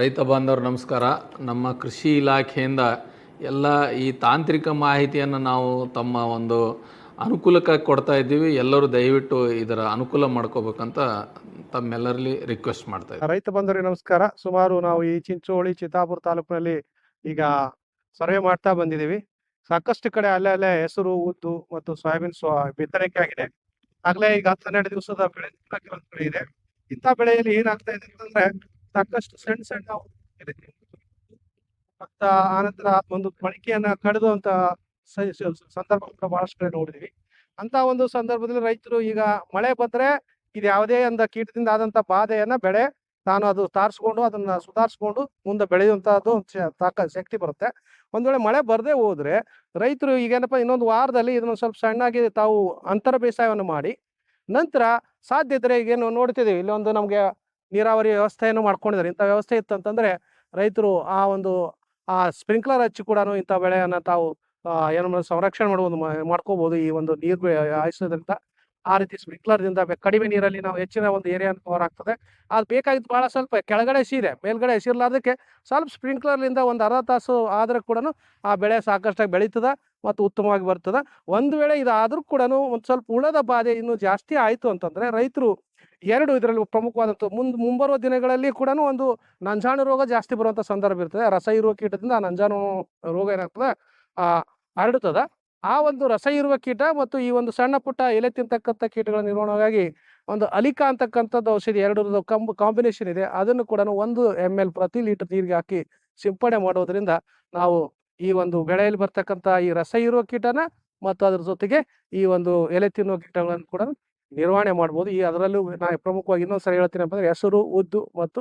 ರೈತ ಬಾಂಧವರು ನಮಸ್ಕಾರ. ನಮ್ಮ ಕೃಷಿ ಇಲಾಖೆಯಿಂದ ಎಲ್ಲ ಈ ತಾಂತ್ರಿಕ ಮಾಹಿತಿಯನ್ನು ನಾವು ತಮ್ಮ ಒಂದು ಅನುಕೂಲಕ್ಕಾಗಿ ಕೊಡ್ತಾ ಇದ್ದೀವಿ. ಎಲ್ಲರೂ ದಯವಿಟ್ಟು ಇದರ ಅನುಕೂಲ ಮಾಡ್ಕೋಬೇಕಂತ ತಮ್ಮೆಲ್ಲರಲ್ಲಿ ರಿಕ್ವೆಸ್ಟ್ ಮಾಡ್ತಾ ಇದ್ದೀವಿ. ರೈತ ಬಾಂಧವರಿಗೆ ನಮಸ್ಕಾರ. ಸುಮಾರು ನಾವು ಈ ಚಿಂಚೋಳಿ, ಚಿತ್ತಾಪುರ ತಾಲೂಕಿನಲ್ಲಿ ಈಗ ಸರ್ವೆ ಮಾಡ್ತಾ ಬಂದಿದ್ದೀವಿ. ಸಾಕಷ್ಟು ಕಡೆ ಅಲ್ಲೇ ಅಲ್ಲೇ ಹೆಸರು, ಉದ್ದು ಮತ್ತು ಸೋಯಾಬೀನ್ ಸೋ ಬಿತ್ತನೆಗೆ ಆಗಿದೆ. ಆಗ್ಲೇ ಈಗ ಹನ್ನೆರಡು ದಿವಸದ ಬೆಳೆ ಇದೆ. ಇಂಥ ಬೆಳೆಯಲ್ಲಿ ಏನಾಗ್ತಾ ಇದೆ ಅಂತಂದ್ರೆ ಸಾಕಷ್ಟು ಸಣ್ಣ ಸಣ್ಣ. ಮತ್ತ ಆನಂತರ ಒಂದು ಮಡಿಕೆಯನ್ನ ಕಡಿದು ಅಂತ ಸಂದರ್ಭ ಕೂಡ ಬಹಳಷ್ಟು ಕಡೆ ಅಂತ ಒಂದು ಸಂದರ್ಭದಲ್ಲಿ ರೈತರು ಈಗ ಮಳೆ ಬಂದ್ರೆ ಇದು ಯಾವುದೇ ಒಂದು ಕೀಟದಿಂದ ಆದಂತ ಬಾಧೆಯನ್ನ ಬೆಳೆ ತಾನು ಅದು ತಾರಿಸ್ಕೊಂಡು ಅದನ್ನ ಸುಧಾರಿಸ್ಕೊಂಡು ಮುಂದೆ ಬೆಳೆಯುವಂತಹದ್ದು ತಾಕ, ಶಕ್ತಿ ಬರುತ್ತೆ. ಒಂದ್ ವೇಳೆ ಮಳೆ ಬರದೇ ಹೋದ್ರೆ ರೈತರು ಈಗೇನಪ್ಪ ಇನ್ನೊಂದು ವಾರದಲ್ಲಿ ಇದನ್ನ ಸ್ವಲ್ಪ ಸಣ್ಣಾಗಿ ತಾವು ಅಂತರ ಬೇಸಾಯವನ್ನು ಮಾಡಿ ನಂತರ ಸಾಧ್ಯ ಇದ್ರೆ ಈಗೇನು ನೋಡ್ತಿದ್ದೀವಿ. ಇಲ್ಲೊಂದು ನಮ್ಗೆ ನೀರಾವರಿ ವ್ಯವಸ್ಥೆಯನ್ನು ಮಾಡ್ಕೊಂಡಿದ್ದಾರೆ. ಇಂಥ ವ್ಯವಸ್ಥೆ ಇತ್ತಂತಂದ್ರೆ ರೈತರು ಆ ಒಂದು, ಆ ಸ್ಪ್ರಿಂಕ್ಲರ್ ಹಚ್ಚಿ ಕೂಡ ಇಂಥ ಬೆಳೆಯನ್ನು ತಾವು ಏನು ಸಂರಕ್ಷಣೆ ಮಾಡುವುದು ಮಾಡ್ಕೋಬಹುದು ಈ ಒಂದು ನೀರು ಹಾಯಿಸೋದ್ರಿಂದ. ಆ ರೀತಿ ಸ್ಪ್ರಿಂಕ್ಲರ್ದಿಂದ ಕಡಿಮೆ ನೀರಲ್ಲಿ ನಾವು ಹೆಚ್ಚಿನ ಒಂದು ಏರಿಯಾ ಕವರ್ ಆಗ್ತದೆ. ಅದು ಬೇಕಾಗಿದ್ದು ಬಹಳ ಸ್ವಲ್ಪ ಕೆಳಗಡೆ ಸೀರೆ, ಮೇಲ್ಗಡೆ ಹಸಿರ್ಲಾರ್ದಕ್ಕೆ ಸ್ವಲ್ಪ ಸ್ಪ್ರಿಂಕ್ಲರ್ಲಿಂದ ಒಂದು ಅರ್ಧ ತಾಸು ಆದ್ರೆ ಕೂಡ ಆ ಬೆಳೆ ಸಾಕಷ್ಟಾಗಿ ಬೆಳೀತದ ಮತ್ತು ಉತ್ತಮವಾಗಿ ಬರ್ತದೆ. ಒಂದು ವೇಳೆ ಇದಾದರೂ ಕೂಡ ಒಂದು ಸ್ವಲ್ಪ ಉಳದ ಬಾಧೆ ಇನ್ನೂ ಜಾಸ್ತಿ ಆಯಿತು ಅಂತಂದ್ರೆ ರೈತರು ಎರಡು ಇದರಲ್ಲಿ ಪ್ರಮುಖವಾದಂಥ ಮುಂದೆ, ಮುಂಬರುವ ದಿನಗಳಲ್ಲಿ ಕೂಡ ಒಂದು ನಂಜಾಣು ರೋಗ ಜಾಸ್ತಿ ಬರುವಂಥ ಸಂದರ್ಭ ಇರ್ತದೆ. ರಸ ಇರುವ ಕೀಟದಿಂದ ಆ ನಂಜಾಣು ರೋಗ ಏನಾಗ್ತದೆ? ಆ ಹರಡುತ್ತದ ಆ ಒಂದು ರಸ ಇರುವ ಕೀಟ ಮತ್ತು ಈ ಒಂದು ಸಣ್ಣ ಪುಟ್ಟ ಎಲೆ ತಿಂತಕ್ಕಂಥ ಕೀಟಗಳ ನಿರ್ವಹಣೆಗಾಗಿ ಒಂದು ಅಲಿಕಾ ಅಂತಕ್ಕಂಥದ್ದು ಔಷಧಿ, ಎರಡು ಕಂಬ್ ಕಾಂಬಿನೇಷನ್ ಇದೆ. ಅದನ್ನು ಕೂಡ ಒಂದು ಎಂ ಎಲ್ ಪ್ರತಿ ಲೀಟರ್ ನೀರಿಗೆ ಹಾಕಿ ಸಿಂಪಡಣೆ ಮಾಡೋದ್ರಿಂದ ನಾವು ಈ ಒಂದು ಬೆಳೆಯಲ್ಲಿ ಬರ್ತಕ್ಕಂಥ ಈ ರಸ ಇರುವ ಕೀಟನ ಮತ್ತು ಅದ್ರ ಜೊತೆಗೆ ಈ ಒಂದು ಎಲೆ ತಿನ್ನುವ ಕೀಟಗಳನ್ನು ಕೂಡ ನಿರ್ವಹಣೆ ಮಾಡ್ಬೋದು. ಈ ಅದರಲ್ಲೂ ನಾ ಪ್ರಮುಖವಾಗಿ ಇನ್ನೊಂದು ಸರಿ ಹೇಳ್ತೀನಿ ಅಂದ್ರೆ ಹೆಸರು, ಉದ್ದು ಮತ್ತು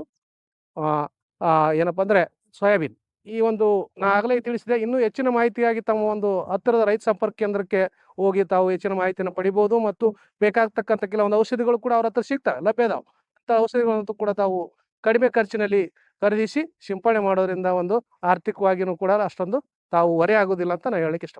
ಏನಪ್ಪ ಅಂದರೆ ಸೋಯಾಬೀನ್. ಈ ಒಂದು ನಾ ಆಗಲೇ ತಿಳಿಸಿದೆ. ಇನ್ನೂ ಹೆಚ್ಚಿನ ಮಾಹಿತಿಯಾಗಿ ತಮ್ಮ ಒಂದು ಹತ್ತಿರದ ರೈತ ಸಂಪರ್ಕ ಕೇಂದ್ರಕ್ಕೆ ಹೋಗಿ ತಾವು ಹೆಚ್ಚಿನ ಮಾಹಿತಿಯನ್ನು ಪಡಿಬೋದು ಮತ್ತು ಬೇಕಾಗ್ತಕ್ಕಂಥ ಕೆಲವೊಂದು ಔಷಧಿಗಳು ಕೂಡ ಅವ್ರ ಹತ್ರ ಸಿಗ್ತವೆ, ಲಭ್ಯ ಇದಾವೆ. ಅಂಥ ಔಷಧಿಗಳಂತೂ ಕೂಡ ತಾವು ಕಡಿಮೆ ಖರ್ಚಿನಲ್ಲಿ ಖರೀದಿಸಿ, ಸಿಂಪಡಣೆ ಮಾಡೋದ್ರಿಂದ ಒಂದು ಆರ್ಥಿಕವಾಗಿಯೂ ಕೂಡ ಅಷ್ಟೊಂದು ತಾವು ಹೊರೆ ಆಗೋದಿಲ್ಲ ಅಂತ ನಾನು ಹೇಳಲಿಕ್ಕೆ ಇಷ್ಟ